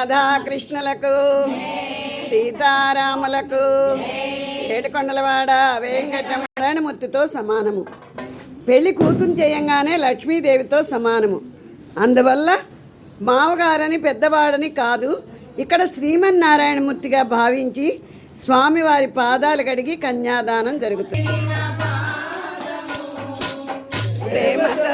రాధాకృష్ణులకు సీతారాములకు ఏడుకొండలవాడ వెంకటరమణ ముత్తుతో సమానము. పెళ్ళి కూతురు చేయంగానే లక్ష్మీదేవితో సమానము. అందువల్ల మావగారని పెద్దవాడని కాదు ఇక్కడ శ్రీమన్నారాయణమూర్తిగా భావించి స్వామివారి పాదాలు కడిగి కన్యాదానం జరుగుతుంది. ప్రేమతో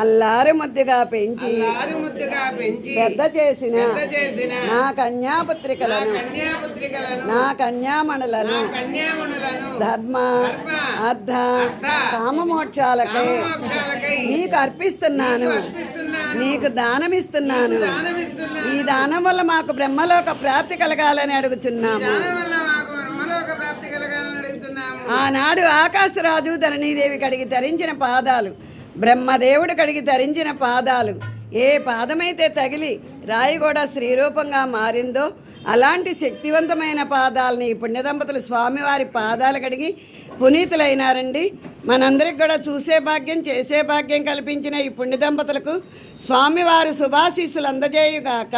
అల్లారి ముద్దుగా పెంచి పెద్ద చేసిన నా కన్యాపుత్రికలను నా కన్యామణులను ధర్మ అర్థ కామమోక్షాలకై మోక్షాలకై నీకు అర్పిస్తున్నాను. నీకు దానమిస్తున్నాను. ఈ దానం వల్ల మాకు బ్రహ్మలోక ప్రాప్తి కలగాలని అడుగుచున్నాము. ఆనాడు ఆకాశరాజు ధరణీదేవి కడిగి ధరించిన పాదాలు బ్రహ్మదేవుడు కడిగి ధరించిన పాదాలు. ఏ పాదమైతే తగిలి రాయి కూడా శ్రీరూపంగా మారిందో అలాంటి శక్తివంతమైన పాదాలని పుణ్యదంపతులు స్వామివారి పాదాలు కడిగి పునీతులైనారండి. మనందరికి కూడా చూసే భాగ్యం చేసే భాగ్యం కల్పించిన ఈ పుణ్యదంపతులకు స్వామివారి శుభాశీస్సులు అందజేయుగాక.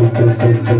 చక్కగా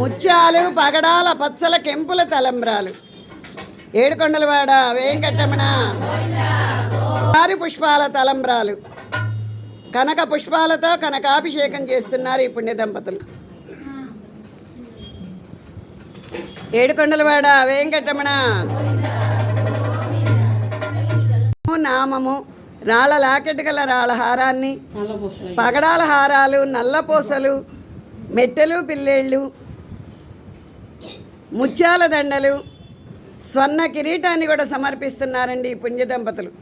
ముత్యాలు పగడాల పచ్చల కెంపుల తలంబ్రాలు. ఏడుకొండలవాడ వెంకటరమణ. ఆరు పుష్పాల తలంబ్రాలు. కనక పుష్పాలతో కనకాభిషేకం చేస్తున్నారు ఈ పుణ్య దంపతులు. ఏడుకొండలవాడ వెంకటరమణ. నామము రాళ్ళ లాకెట్ గల రాళ్ళ హారాన్ని పగడాల హారాలు నల్లపూసలు మెట్టెలు పిల్లేళ్ళు ముత్యాల దండలు స్వర్ణ కిరీటాన్ని కూడా సమర్పిస్తున్నారండి ఈ పుణ్య దంపతులు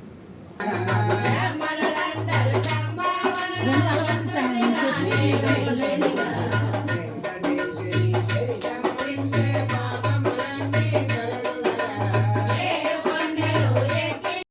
Thank you.